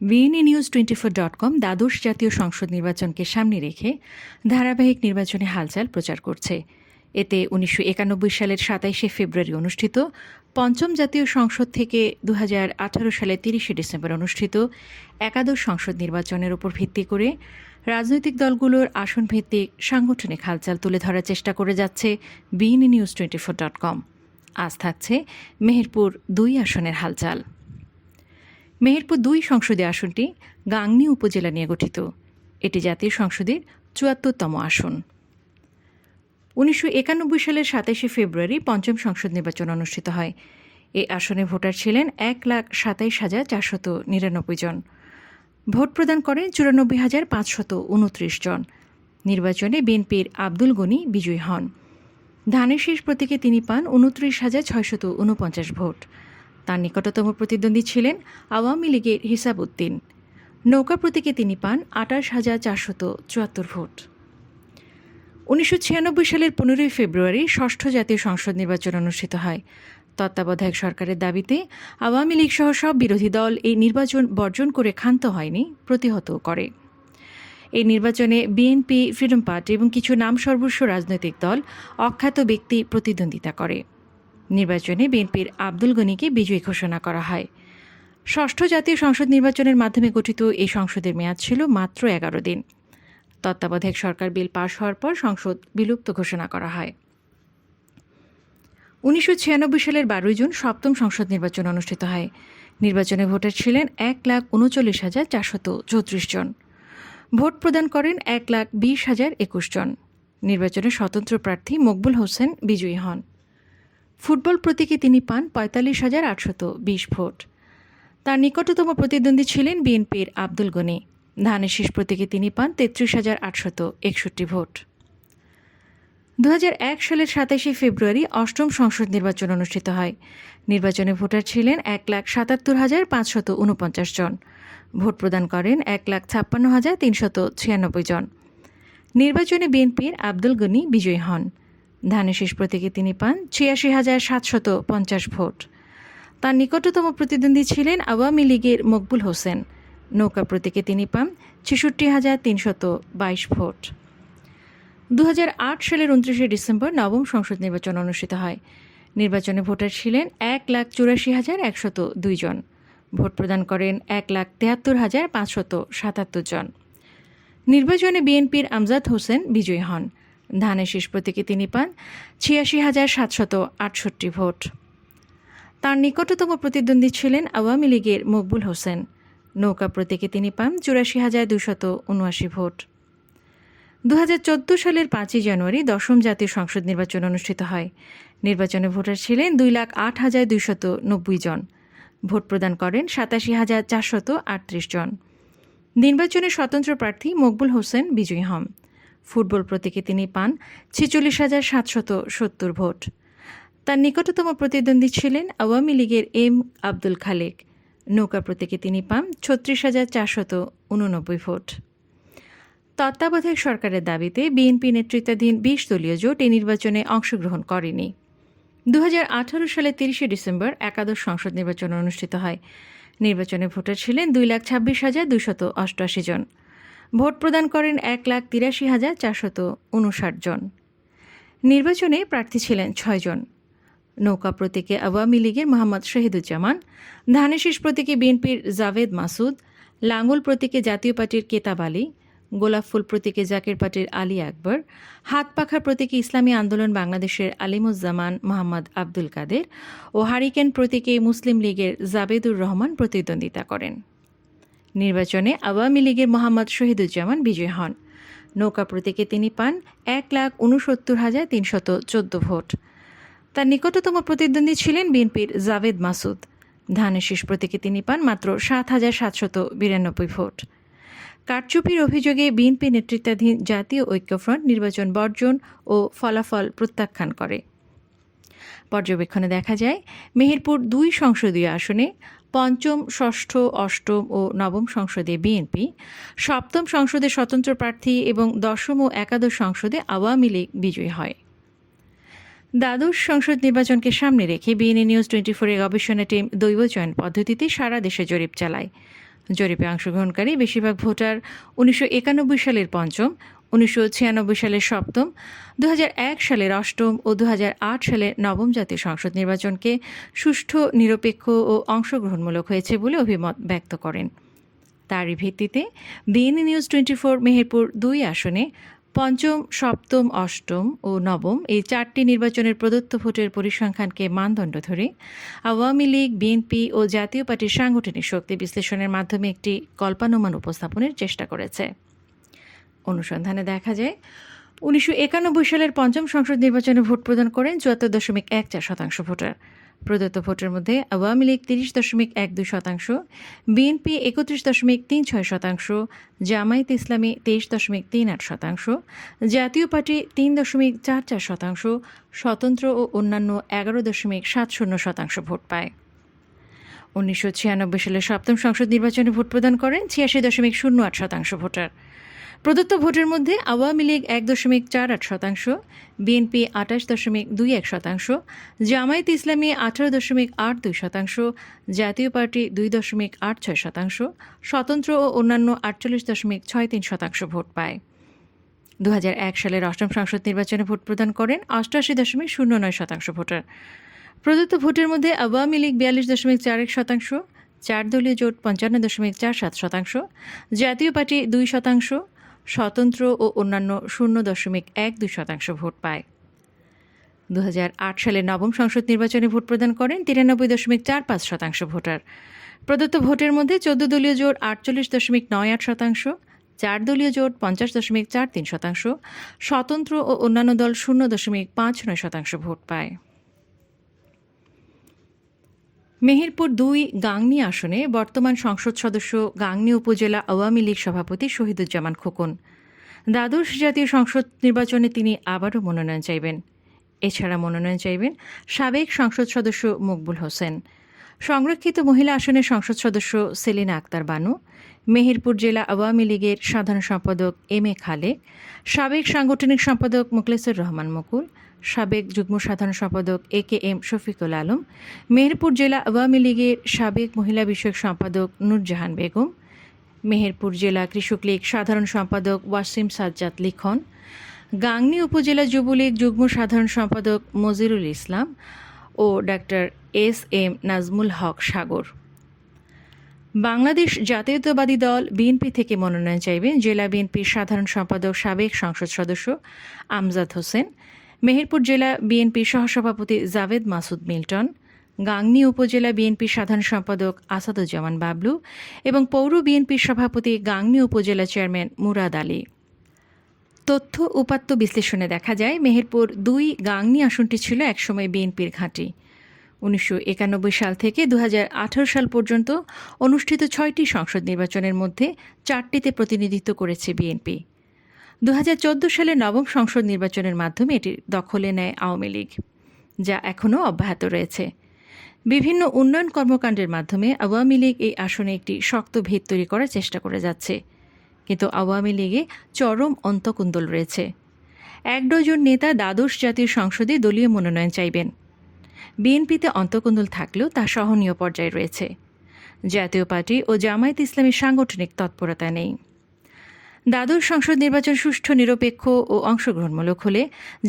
BNA news twenty four dot com দ্বাদশ জাতীয় সংসদ নির্বাচনকে সামনে রেখে ধারাবাহিক নির্বাচনে হালচাল প্রচার করছে। এতে উনিশশো একানব্বই সালের সাতাইশে ফেব্রুয়ারি অনুষ্ঠিত, পঞ্চম জাতীয় সংসদ থেকে দু আঠারো সালের তিরিশে ডিসেম্বর অনুষ্ঠিত একাদশ সংসদ নির্বাচনের উপর ভিত্তি করে রাজনৈতিক দলগুলোর আসন ভিত্তিক সাংগঠনিক হালচাল তুলে ধরার চেষ্টা করে যাচ্ছে BNA news twenty four dot com আজ থাকছে মেহেরপুর দুই আসনের হালচাল। মেহেরপুর দুই সংসদীয় আসনটি গাংনী উপজেলা নিয়ে গঠিত। এটি জাতীয় সংসদের চুয়াত্তরতম আসন। উনিশশো একানব্বই সালের সাতাশে ফেব্রুয়ারি পঞ্চম সংসদ নির্বাচন অনুষ্ঠিত হয়। এই আসনে ভোটার ছিলেন এক লাখ সাতাইশ হাজার চারশত নিরানব্বই জন। ভোট প্রদান করেন চুরানব্বই হাজার পাঁচশত উনত্রিশ জন। নির্বাচনে বিএনপির আব্দুল গনি বিজয়ী হন। ধানের শেষ প্রতীকে তিনি পান উনত্রিশ হাজার ছয়শত উনপঞ্চাশ ভোট। তার নিকটতম প্রতিদ্বন্দ্বী ছিলেন আওয়ামী লীগের হিসাবউদ্দিন। নৌকা প্রতীকে তিনি পান আটাশ হাজার চারশত চুয়াত্তর ভোট। উনিশশো ছিয়ানব্বই সালের পনেরোই ফেব্রুয়ারি ষষ্ঠ জাতীয় সংসদ নির্বাচন অনুষ্ঠিত হয়। তত্ত্বাবধায়ক সরকারের দাবিতে আওয়ামী লীগ সহ সব বিরোধী দল এই নির্বাচন বর্জন করে ক্ষান্ত হয়নি, প্রতিহত করে। এই নির্বাচনে বিএনপি, ফ্রিডম পার্টি এবং কিছু নাম সর্বস্ব রাজনৈতিক দল অখ্যাত ব্যক্তি প্রতিদ্বন্দ্বিতা করে। নির্বাচনে বিএনপির আব্দুল গনিকে বিজয়ী ঘোষণা করা হয়। ষষ্ঠ জাতীয় সংসদ নির্বাচনের মাধ্যমে গঠিত এই সংসদের মেয়াদ ছিল মাত্র এগারো দিন। তত্ত্বাবধায়ক সরকার বিল পাশ হওয়ার পর সংসদ বিলুপ্ত ঘোষণা করা হয়। উনিশশো ছিয়ানব্বই সালের বারোই জুন সপ্তম সংসদ নির্বাচন অনুষ্ঠিত হয়। নির্বাচনে ভোটার ছিলেন এক লাখ উনচল্লিশ হাজার চারশত চৌত্রিশ জন। ভোট প্রদান করেন এক লাখ বিশ হাজার একুশ জন। নির্বাচনে স্বতন্ত্র প্রার্থী মকবুল হোসেন বিজয়ী হন। ফুটবল প্রতীকে তিনি পান পঁয়তাল্লিশ হাজার আটশত বিশ ভোট। তার নিকটতম প্রতিদ্বন্দ্বী ছিলেন বিএনপির আব্দুল গনি। ধানের শীষ প্রতীকে তিনি পান তেত্রিশ হাজার আটশত একষট্টি ভোট। দু এক সালের সাতাশে ফেব্রুয়ারি অষ্টম সংসদ নির্বাচন অনুষ্ঠিত হয়। নির্বাচনে ভোটার ছিলেন এক লাখ সাতাত্তর হাজার পাঁচশত উনপঞ্চাশ জন। ভোট প্রদান করেন এক লাখ ছাপ্পান্ন হাজার তিনশত ছিয়ানব্বই জন। নির্বাচনে বিএনপির আব্দুল গনি বিজয়ী হন। ধানের শীষ প্রতীকে তিনি পান ছিয়াশি হাজার সাতশত পঞ্চাশ ভোট। তার নিকটতম প্রতিদ্বন্দ্বী ছিলেন আওয়ামী লীগের মকবুল হোসেন। নৌকা প্রতীকে তিনি পান ছেষট্টি হাজার তিনশত বাইশ ভোট। দু হাজার আট সালের উনত্রিশে ডিসেম্বর নবম সংসদ নির্বাচন অনুষ্ঠিত হয়। নির্বাচনে ভোটার ছিলেন এক লাখ চুরাশি হাজার একশত দুই জন। ভোট প্রদান করেন এক লাখ তেহাত্তর হাজার পাঁচশত সাতাত্তর জন। নির্বাচনে বিএনপির আমজাদ হোসেন বিজয়ী হন। ধানের শীষ প্রতীকে তিনি পান ছিয়াশি হাজার সাতশত আটষট্টি ভোট। তার নিকটতম প্রতিদ্বন্দ্বী ছিলেন আওয়ামী লীগের মকবুল হোসেন। নৌকা প্রতীকে তিনি পান চুরাশি হাজার দুশত উনআশি ভোট। দু হাজার চোদ্দ সালের পাঁচই জানুয়ারি দশম জাতীয় সংসদ নির্বাচন অনুষ্ঠিত হয়। নির্বাচনে ভোটার ছিলেন দুই লাখ আট হাজার দুইশত নব্বই জন। ভোট প্রদান করেন সাতাশি হাজার চারশত আটত্রিশ জন। নির্বাচনে স্বতন্ত্র প্রার্থী মকবুল হোসেন বিজয়ী হন। ফুটবল প্রতীকে তিনি পান ছেচল্লিশ হাজার সাতশত সত্তর ভোট। তার নিকটতম প্রতিদ্বন্দ্বী ছিলেন আওয়ামী লীগের এম আব্দুল খালেক। নৌকা প্রতীকে তিনি পান ছত্রিশ হাজার চারশত উননব্বই ভোট। তত্ত্বাবধায়ক সরকারের দাবিতে বিএনপি নেতৃত্বাধীন বিশ দলীয় জোট এই নির্বাচনে অংশগ্রহণ করেনি। দু হাজার আঠারো সালে তিরিশে ডিসেম্বর একাদশ সংসদ নির্বাচন অনুষ্ঠিত হয়। নির্বাচনে ভোটার ছিলেন দুই লাখ ছাব্বিশ হাজার দুশত অষ্টআশি জন। ভোট প্রদান করেন এক লাখ তিরাশি হাজার চারশত উনষাট জন। নির্বাচনে প্রার্থী ছিলেন ছয়জন নৌকা প্রতীকে আওয়ামী লীগের মোহাম্মদ শহীদুজ্জামান, ধানেশিস প্রতীকে বিএনপির জাভেদ মাসুদ, লাঙ্গল প্রতীকে জাতীয় পার্টির কেতাব আলী, গোলাপ ফুল প্রতীকে জাকের পার্টির আলী আকবর হাত পাখা প্রতীকে ইসলামী আন্দোলন বাংলাদেশের আলিমুজ্জামান মোহাম্মদ আব্দুল কাদের ও হারিকেন প্রতীকে মুসলিম লীগের জাবেদুর রহমান প্রতিদ্বন্দ্বিতা করেন। নির্বাচনে আওয়ামী লীগের মোহাম্মদ শহীদুজ্জামান বিজয়ী হন। নৌকা প্রতীকে তিনি পান এক লাখ উনসত্তর হাজার তিনশত চোদ্দ ভোট। তার নিকটতম প্রতিদ্বন্দ্বী ছিলেন বিএনপির জাভেদ মাসুদ। ধানের শীষ প্রতীকে তিনি পান মাত্র সাত হাজার সাতশত বিরানব্বই ভোট। কারচুপির অভিযোগে বিএনপি নেতৃত্বাধীন জাতীয় ঐক্যফ্রন্ট নির্বাচন বর্জন ও ফলাফল প্রত্যাখ্যান করে। পর্যবেক্ষণে দেখা যায়, মেহেরপুর দুই সংসদীয় আসনে পঞ্চম, ষষ্ঠ, অষ্টম ও নবম সংসদে বিএনপি, সপ্তম সংসদে স্বতন্ত্র প্রার্থী এবং দশম ও একাদশ সংসদে আওয়ামী লীগ বিজয়ী হয়। দ্বাদশ সংসদ নির্বাচনকে সামনে রেখে বিএনএ নিউজ টোয়েন্টি ফোরের গবেষণা টিম দৈব চয়ন পদ্ধতিতে সারা দেশে জরিপ চালায়। জরিপে অংশগ্রহণকারী বেশিরভাগ ভোটার উনিশশো একানব্বই সালের পঞ্চম উনিশশো ছিয়ানব্বই সালের সপ্তম দু হাজার এক সালের অষ্টম ও দু হাজার আট সালের নবম জাতীয় সংসদ নির্বাচনকে সুষ্ঠু, নিরপেক্ষ ও অংশগ্রহণমূলক হয়েছে বলে অভিমত ব্যক্ত করেন। তারই ভিত্তিতে BNA news twenty four Meherpur দুই আসনে পঞ্চম, সপ্তম, অষ্টম ও নবম এই চারটি নির্বাচনের প্রদত্ত ভোটের পরিসংখ্যানকে মানদণ্ড ধরে আওয়ামী লীগ, বিএনপি ও জাতীয় পার্টির সাংগঠনিক শক্তি বিশ্লেষণের মাধ্যমে একটি কল্পানুমান উপস্থাপনের চেষ্টা করেছে। অনুসন্ধানে দেখা যায়, উনিশশো একানব্বই সালের পঞ্চম সংসদ নির্বাচনে ভোট প্রদান করেন চুয়াত্তর দশমিক এক চার শতাংশ ভোটার। প্রদত্ত ভোটের মধ্যে আওয়ামী লীগ তিরিশ দশমিক এক দুই শতাংশ, বিএনপি একত্রিশ দশমিক তিন ছয় শতাংশ, জামায়াত ইসলামী তেইশ দশমিক তিন আট শতাংশ, জাতীয় পার্টি তিন দশমিক চার চার শতাংশ, স্বতন্ত্র ও অন্যান্য এগারো দশমিক সাত শূন্য শতাংশ ভোট পায়। উনিশশো ছিয়ানব্বই সালের সপ্তম সংসদ নির্বাচনে ভোট প্রদান করেন ছিয়াশি দশমিক শূন্য আট শতাংশ ভোটার। প্রদত্ত ভোটের মধ্যে আওয়ামী লীগ এক দশমিক চার আট শতাংশ, বিএনপি আঠাশ দশমিক দুই এক শতাংশ, জামায়াত ইসলামী আঠারো দশমিক আট দুই শতাংশ, জাতীয় পার্টি দুই দশমিক আট ছয় শতাংশ, স্বতন্ত্র ও অন্যান্য আটচল্লিশ দশমিক ছয় তিন শতাংশ ভোট পায়। দু হাজার এক সালের অষ্টম সংসদ নির্বাচনে ভোট প্রদান করেন অষ্টআশি দশমিক শূন্য নয় শতাংশ ভোটার। প্রদত্ত ভোটের মধ্যে আওয়ামী লীগ বিয়াল্লিশ দশমিক চার এক শতাংশ, চার দলীয় জোট পঞ্চান্ন দশমিক চার সাত শতাংশ, জাতীয় পার্টি দুই শতাংশ স্বতন্ত্র ও অন্যান্য শূন্য দশমিক এক দুই শতাংশ ভোট পায়। দু হাজার আট সালে নবম সংসদ নির্বাচনে ভোট প্রদান করেন তিরানব্বই দশমিক চার পাঁচ শতাংশ ভোটার। প্রদত্ত ভোটের মধ্যে চোদ্দ দলীয় জোট আটচল্লিশ দশমিক নয় আট শতাংশ, চার দলীয় জোট পঞ্চাশ দশমিক চার তিন শতাংশ, স্বতন্ত্র ও অন্যান্য দল শূন্য দশমিক পাঁচ নয় শতাংশ ভোট পায়। মেহেরপুর দুই গাংনী আসনে বর্তমান সংসদ সদস্য গাংনী উপজেলা আওয়ামী লীগ সভাপতি শহীদুজ্জামান খোকন। দ্বাদশ জাতীয় সংসদ নির্বাচনে তিনি আবারও মনোনয়ন চাইবেন। এছাড়া মনোনয়ন চাইবেন সাবেক সংসদ সদস্য মকবুল হোসেন, সংরক্ষিত মহিলা আসনের সংসদ সদস্য সেলিনা আক্তার বানু, মেহেরপুর জেলা আওয়ামী লীগের সাধারণ সম্পাদক এম এ খালেক, সাবেক সাংগঠনিক সম্পাদক মুখলেসুর রহমান মুকুল সাবেক যুগ্ম সাধারণ সম্পাদক A K M Shafiqul Alam, Meherpur জেলা আওয়ামী লীগের সাবেক মহিলা বিষয়ক সম্পাদক নূরজাহান বেগম, মেহেরপুর জেলা কৃষক লীগ সাধারণ সম্পাদক ওয়াসিম সাজ্জাদ লিখন, গাংনী উপজেলা যুবলীগ যুগ্ম সাধারণ সম্পাদক মজিরুল ইসলাম ও doctor S M Nazmul Haque Sagar. Bangladesh জাতীয়তাবাদী দল বিএনপি থেকে মনোনয়ন চাইবেন জেলা বিএনপির সাধারণ সম্পাদক সাবেক সংসদ সদস্য আমজাদ হোসেন মেহেরপুর জেলা বিএনপির সহসভাপতি জাভেদ মাসুদ মিল্টন, গাংনী উপজেলা বিএনপির সাধারণ সম্পাদক আসাদুজ্জামান বাবলু এবং পৌর বিএনপির সভাপতি গাংনী উপজেলা চেয়ারম্যান মুরাদ আলী। তথ্য উপাত্ত বিশ্লেষণে দেখা যায়, মেহেরপুর দুই গাংনী আসনটি ছিল একসময় বিএনপির ঘাঁটি। উনিশশো একানব্বই সাল থেকে দু হাজার আঠারো সাল পর্যন্ত অনুষ্ঠিত ছয়টি সংসদ নির্বাচনের মধ্যে চারটিতে প্রতিনিধিত্ব করেছে বিএনপি। দু হাজার চোদ্দ সালে নবম সংসদ নির্বাচনের মাধ্যমে এটি দখলে নেয় আওয়ামী লীগ, যা এখনও অব্যাহত রয়েছে। বিভিন্ন উন্নয়ন কর্মকাণ্ডের মাধ্যমে আওয়ামী লীগ এই আসনে একটি শক্ত ভিত তৈরি করার চেষ্টা করে যাচ্ছে। কিন্তু আওয়ামী লীগে চরম অন্তকুন্দল রয়েছে। এক ডজন নেতা দ্বাদশ জাতীয় সংসদে দলীয় মনোনয়ন চাইবেন। বিএনপিতে অন্তকুন্দল থাকলেও তা সহনীয় পর্যায়ে রয়েছে। জাতীয় পার্টি ও জামায়াত ইসলামের সাংগঠনিক তৎপরতা নেই। দ্বাদশ সংসদ নির্বাচন সুষ্ঠু, নিরপেক্ষ ও অংশগ্রহণমূলক হলে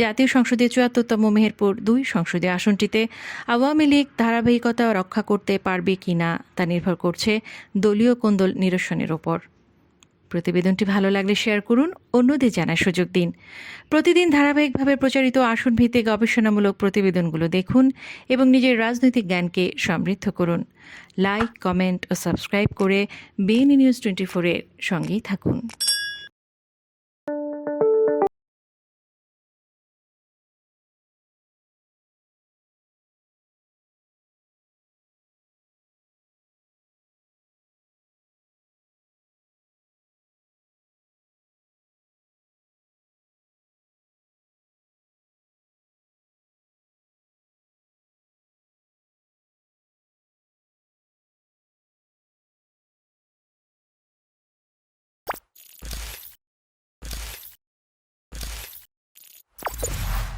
জাতীয় সংসদে চুয়াত্তরতম মেহেরপুর দুই সংসদীয় আসনটিতে আওয়ামী লীগ ধারাবাহিকতা রক্ষা করতে পারবে কি না তা নির্ভর করছে দলীয় কোন্দল নিরসনের ওপর। প্রতিবেদনটি ভালো লাগলে শেয়ার করুন, অন্যদের জানার সুযোগ দিন। প্রতিদিন ধারাবাহিকভাবে প্রচারিত আসন ভিত্তিক গবেষণামূলক প্রতিবেদনগুলো দেখুন এবং নিজের রাজনৈতিক জ্ঞানকে সমৃদ্ধ করুন। লাইক, কমেন্ট ও সাবস্ক্রাইব করে বিএনই নিউজ টোয়েন্টি ফোরের সঙ্গেই থাকুন।